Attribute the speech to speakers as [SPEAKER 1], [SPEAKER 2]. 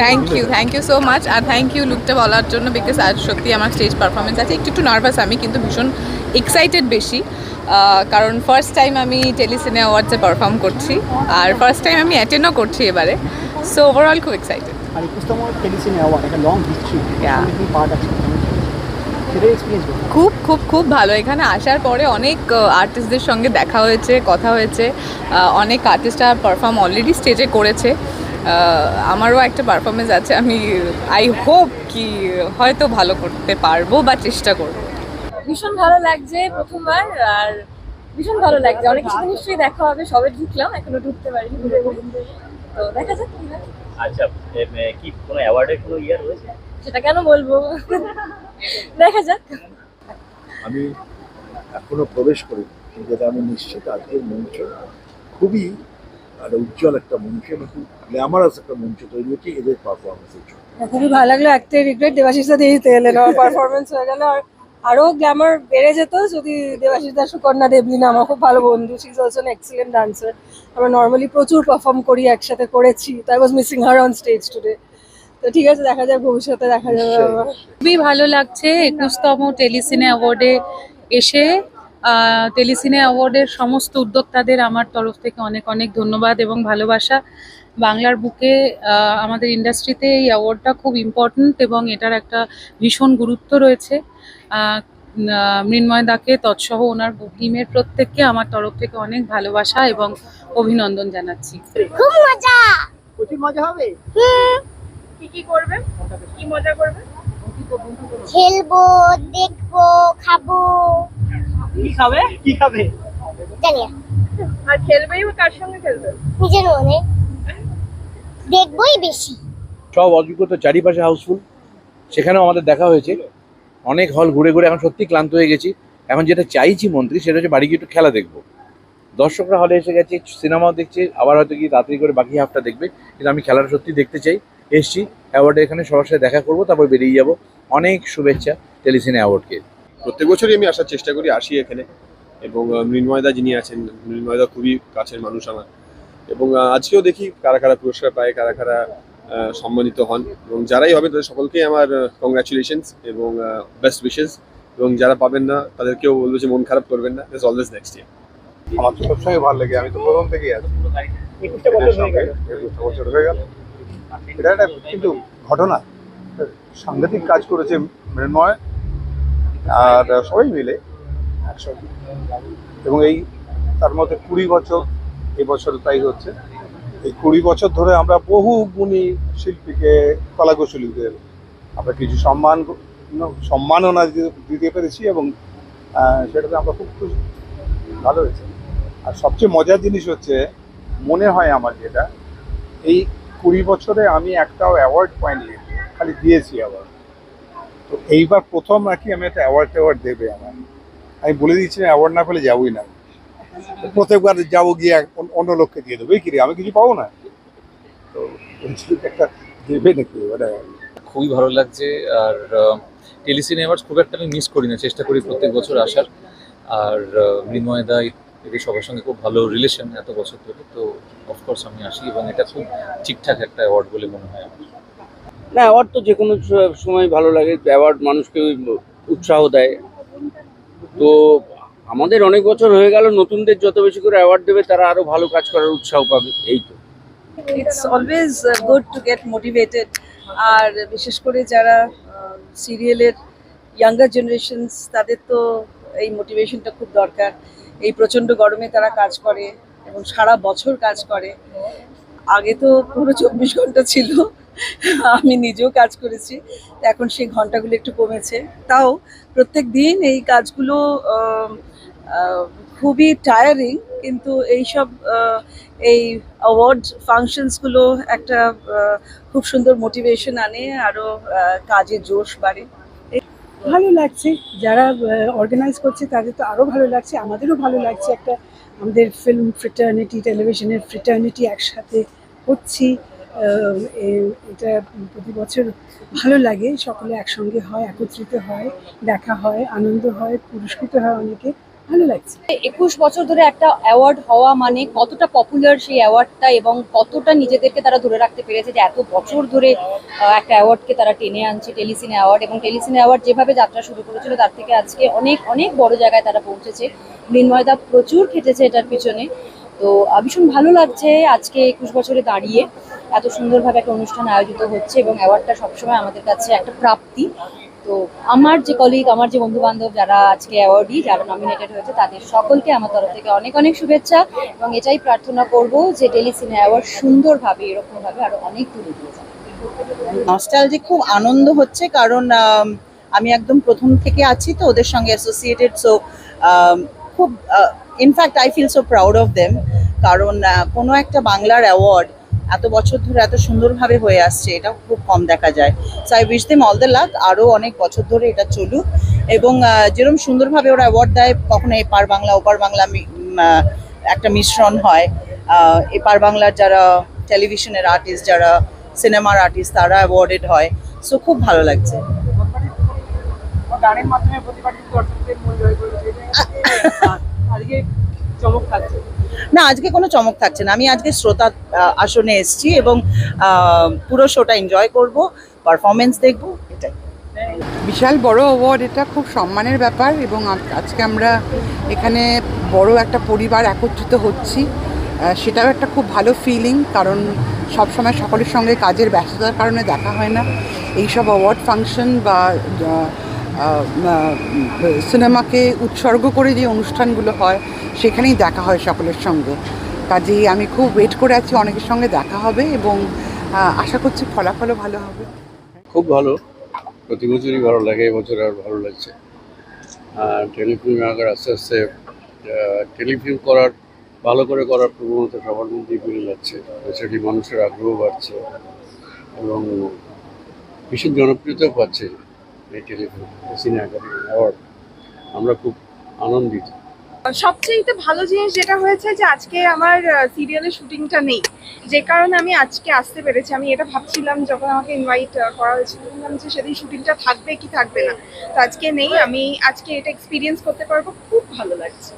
[SPEAKER 1] Thank you thank you so much R thank you লুকটা বলার জন্য বিকজ আজ সত্যি আমার স্টেজ পারফরমেন্স আছে। একটু একটু নার্ভাস আমি কিন্তু ভীষণ এক্সাইটেড বেশি। কারণ ফার্স্ট টাইম আমি টেলিসিনে অ্যাওয়ার্ডসে পারফর্ম করছি আর ফার্স্ট টাইম আমি অ্যাটেন্ডও করছি এবারে। সো ওভারঅল খুব এক্সাইটেড
[SPEAKER 2] আর একুশতম টেলিসিনে অ্যাওয়ার্ড একটা লং হিস্ট্রি পার্ট আছে?
[SPEAKER 1] খুব খুব খুব ভালো। এখানে আসার পরে অনেক আর্টিস্টদের সঙ্গে দেখা হয়েছে কথা হয়েছে। অনেক আর্টিস্টরা পারফর্ম অলরেডি স্টেজে করেছে। আমারও একটা পারফরমেন্স আছে আমি আই হোপ কি হয়তো ভালো করতে পারব বা চেষ্টা করব।
[SPEAKER 3] ভীষণ ভালো লাগছে প্রথমবার আর ভীষণ ভালো লাগছে। অনেক কিছু নিশ্চয়ই দেখা হবে সবে ঢুকলাম এখনও ঢুকতে পারিনি। তো দেখা যাক
[SPEAKER 4] আচ্ছা কি কোনো অ্যাওয়ার্ডের কোনো ইয়ে রয়েছে?
[SPEAKER 3] সেটা কেন বলব? দেখা যাক।
[SPEAKER 5] আমি এখনও প্রবেশ করি যেটা আমি নিশ্চিত আজকের মঞ্চ খুবই একটা উজ্জ্বল একটা মঞ্চ এবং খুব গ্ল্যামারাস একটা মঞ্চ তৈরি হচ্ছে এদের পারফরমেন্সের জন্য।
[SPEAKER 6] খুবই ভালো লাগল একটা রিগ্রেট দেবাশিস দা এলেন আমার পারফরমেন্স হয়ে গেল। আর আরও গ্ল্যামার বেড়ে যেত যদি দেবাশিস দা সুকন্যা দেবলিনা আমার খুব ভালো বন্ধু she is also excellent dancer আমরা নর্মালি প্রচুর পারফর্ম করি একসাথে করেছি তো I was missing her on stage today তো ঠিক আছে দেখা যাক ভবিষ্যতে দেখা যাবে।
[SPEAKER 7] খুবই ভালো লাগছে একুশতম টেলিসিনে অ্যাওয়ার্ডে এসে টেলিসিনে অ্যাওয়ার্ডের সমস্ত উদ্যোক্তাদের আমার তরফ থেকে অনেক অনেক ধন্যবাদ এবং ভালোবাসা। বাংলার বুকে আমাদের ইন্ডাস্ট্রিতে এই অ্যাওয়ার্ডটা খুব ইম্পর্ট্যান্ট এবং এটার একটা ভীষণ গুরুত্ব রয়েছে। মৃন্ময় দাকে তৎসহ ওনার টিমের প্রত্যেককে আমার তরফ থেকে অনেক ভালোবাসা এবং অভিনন্দন জানাচ্ছি।
[SPEAKER 2] প্রচুর মজা হবে?
[SPEAKER 3] কি কি করবে কি মজা করবে
[SPEAKER 8] খেলব দেখব খাব।
[SPEAKER 2] কি খাবে? কি খাবে?
[SPEAKER 8] জানি না,
[SPEAKER 3] আর খেলবেই বা কার সঙ্গে খেলবে?
[SPEAKER 8] নিজের মনে। দেখবোই বেশি।
[SPEAKER 9] সব অযোগ্যতা চারিপাশে হাউসফুল। সেখানেও আমাদের দেখা হয়েছে। অনেক হল ঘুরে ঘুরে এখন সত্যি ক্লান্ত হয়ে গেছি। এখন যেটা চাইছি মন্ত্রী সেটা হচ্ছে বাড়ি গিয়ে একটু খেলা দেখব। দর্শকরা হলে এসে গেছে সিনেমাও দেখছে আবার হয়তো গিয়ে তাড়াতাড়ি করে বাকি হাফটা দেখবে। কিন্তু আমি খেলাটা সত্যি দেখতে চাই। এসছি অ্যাওয়ার্ডে এখানে সবার সাথে দেখা করব তারপর বেরিয়ে যাব। অনেক শুভেচ্ছা টেলিসিনে অ্যাওয়ার্ডকে
[SPEAKER 10] প্রত্যেক বছরই আমি আসার চেষ্টা করি আসি এখানে। এবং মৃন্ময়দা যিনি আছেন মৃন্ময়দা খুবই কাছের মানুষ আমার। এবং আজকেও দেখি কারা কারা পুরস্কার পায় কারা কারা সম্মানিত হন। এবং যারাই হবে তাদের সকলকেই আমার কংগ্রাচুলেশনস এবং বেস্ট উইশেস এবং যারা পাবেন না তাদেরকেও বলব যে মন খারাপ করবেন না। দিস অলওয়েজ নেক্সট ইয়ার
[SPEAKER 5] আমার তো সবসময় ভালো লাগে। আমি তো প্রথম থেকেই আছি।
[SPEAKER 2] একুশটা বছর হয়ে গেল।
[SPEAKER 5] এটা একটা কিন্তু ঘটনা। সাংঘাতিক কাজ করেছে মৃন্ময়। আর সবাই মিলে একসঙ্গে। এবং এই, তার মধ্যে কুড়ি বছর এবছর তাই হচ্ছে। এই কুড়ি বছর ধরে আমরা বহু গুণী শিল্পীকে, কলাকুশলীদের আমরা কিছু সম্মান সম্মাননা দিতে- পেরেছি এবং সেটাতে আমরা খুব খুশি। ভালো হয়েছে। আর সবচেয়ে মজার জিনিস হচ্ছে, মনে হয় আমার যেটা, এই কুড়ি বছরে আমি একটাও অ্যাওয়ার্ড পাইনি খালি দিয়েছি অ্যাওয়ার্ড তো এইবার প্রথম নাকি আমি একটা অ্যাওয়ার্ড ট্যাওয়ার্ড দেবে আমার। আমি বলে দিচ্ছি অ্যাওয়ার্ড না পেলে যাবোই না। প্রত্যেকবার যাব গিয়ে অন্য- লোককে দিয়ে দেবো। কি রে, আমি কিছু পাবো না? তো একটা দেবে নাকি? মানে
[SPEAKER 11] খুবই ভালো লাগছে। আর টেলিসিনে অ্যাওয়ার্ডস খুব একটা আমি মিস করি না। চেষ্টা করি প্রত্যেক বছর আসার। আর আহ, মৃন্ময় দা এদের সবার সঙ্গে খুব ভালো রিলেশন এত বছর ধরে। তো অফকোর্স আমি আসি এবং এটা খুব ঠিকঠাক একটা অ্যাওয়ার্ড বলে মনে হয় আমার।
[SPEAKER 12] না অ্যাওয়ার্ড তো যে কোনো সময় ভালো লাগে, অ্যাওয়ার্ড মানুষকে উৎসাহ দেয়। তো আমাদের অনেক বছর হয়ে গেল, নতুনদের যত বেশি করে অ্যাওয়ার্ড দেবে, তারা আরও ভালো কাজ করার উৎসাহ পাবে, এই তো।
[SPEAKER 6] It's always good to get motivated আর বিশেষ করে যারা সিরিয়ালের ইয়াঙ্গার জেনারেশনস তাদের তো এই মোটিভেশনটা খুব দরকার। এই প্রচণ্ড গরমে তারা কাজ করে এবং সারা বছর কাজ করে। আগে তো পুরো চব্বিশ ঘণ্টা ছিল আমি নিজেও কাজ করেছি। এখন সেই ঘন্টাগুলো একটু কমেছে। তাও প্রত্যেক দিন এই কাজগুলো খুবই টায়ারিং কিন্তু এইসব এই অ্যাওয়ার্ড ফাংশনসগুলো একটা খুব সুন্দর মোটিভেশন আনে আরও কাজে জোশ বাড়ে।
[SPEAKER 13] ভালো লাগছে। যারা অর্গানাইজ করছে তাদের তো আরও ভালো লাগছে, আমাদেরও ভালো লাগছে একটা আমাদের ফিল্ম ফ্রিটার্নিটি টেলিভিশনের ফ্রিটার্নিটি একসাথে হচ্ছি এটা প্রতি বছর ভালো লাগে, সকলে একসঙ্গে হয়, একত্রিত হয়, দেখা হয়, আনন্দ হয়, পুরস্কৃত হয় অনেকে, ভালো লাগছে।
[SPEAKER 14] একুশ বছর ধরে একটা অ্যাওয়ার্ড হওয়া মানে কতটা পপুলার সেই অ্যাওয়ার্ডটা এবং কতটা নিজেদেরকে তারা ধরে রাখতে পেরেছে যে এত বছর ধরে একটা অ্যাওয়ার্ডকে তারা টেনে আনছে, টেলিসিনে অ্যাওয়ার্ড এবং টেলিসিনে অ্যাওয়ার্ড যেভাবে যাত্রা শুরু করেছিল, তার থেকে আজকে অনেক অনেক বড় জায়গায় তারা পৌঁছেছে। মৃন্ময়দা প্রচুর খেটেছে এটার পিছনে। তো ভীষণ ভালো লাগছে আজকে একুশ বছরে দাঁড়িয়ে। এত সুন্দরভাবে একটা অনুষ্ঠান আয়োজিত হচ্ছে এবং অ্যাওয়ার্ডটা সবসময় আমাদের কাছে একটা প্রাপ্তি। তো আমার যে কলিগ আমার যে বন্ধু বান্ধব যারা আজকে অ্যাওয়ার্ডই যারা নমিনেটেড হয়েছে, তাদের সকলকে আমার তরফ থেকে অনেক অনেক শুভেচ্ছা এবং এটাই প্রার্থনা করব যে টেলিসিনে অ্যাওয়ার্ড সুন্দরভাবে, এরকমভাবে আরও অনেক দূরে এগিয়ে যাবে।
[SPEAKER 15] নস্টালজিক খুব আনন্দ হচ্ছে কারণ, আমি একদম প্রথম থেকে আছি তো ওদের সঙ্গে অ্যাসোসিয়েটেড সো খুব in fact I feel so proud of them কারণ কোনো একটা বাংলার অ্যাওয়ার্ড এত বছর ধরে এত সুন্দরভাবে হয়ে আসছে এটা খুব কম দেখা যায়। So I wish them all the luck আরও অনেক বছর ধরে এটা চলুক। এবং যেরকম সুন্দরভাবে ওরা অ্যাওয়ার্ড দেয় কখনো এপার বাংলা ওপার বাংলা একটা মিশ্রণ হয়। এপার বাংলার যারা টেলিভিশনের আর্টিস্ট যারা সিনেমার আর্টিস্ট তারা অ্যাওয়ার্ডেড হয়। সো খুব ভালো লাগছে।
[SPEAKER 2] গানের মাধ্যমে করেছে আজকে চমক থাকছে।
[SPEAKER 15] না, আজকে কোনো চমক থাকছে না। আমি আজকে শ্রোতা আসনে এসেছি এবং পুরো শোটা এনজয় করব পারফরমেন্স দেখব, এটাই।
[SPEAKER 16] বিশাল বড় অ্যাওয়ার্ড এটা খুব সম্মানের ব্যাপার এবং আজকে আমরা এখানে বড় একটা পরিবার একত্রিত হচ্ছি। সেটাও একটা খুব ভালো ফিলিং কারণ সবসময় সকলের সঙ্গে কাজের ব্যস্ততার কারণে দেখা হয় না। এইসব অ্যাওয়ার্ড ফাংশন বা সিনেমাকে উৎসর্গ করে যে অনুষ্ঠানগুলো হয়, সেখানেই দেখা হয় সকলের সঙ্গে। কাজেই আমি খুব ওয়েট করে আছি অনেকের সঙ্গে দেখা হবে এবং আশা করছি ফলাফলও ভালো হবে।
[SPEAKER 17] খুব ভালো। প্রতি বছরই ভালো লাগে এবছর আর ভালো লাগছে। আর টেলিফিল্ম আগে আস্তে আস্তে টেলিফিল্ম করার, ভালো করে করার প্রবণতা সবার মধ্যেই বেড়ে যাচ্ছে। সেটি মানুষের আগ্রহ বাড়ছে এবং ভীষণ জনপ্রিয়তাও পাচ্ছে। একাডেমি অ্যাওয়ার্ড আমরা খুব আনন্দিত।
[SPEAKER 6] সবচেয়ে ভালো জিনিস যেটা হয়েছে যে আজকে আমার সিরিয়ালের শুটিংটা নেই। যে কারণে আমি আজকে আসতে পেরেছি। আমি এটা ভাবছিলাম যখন আমাকে ইনভাইট করা হয়েছিল। বললাম যে সেদিন শুটিংটা থাকবে কি থাকবে না। তো আজকে নেই। আমি আজকে এটা এক্সপিরিয়েন্স করতে পারব। খুব ভালো লাগছে।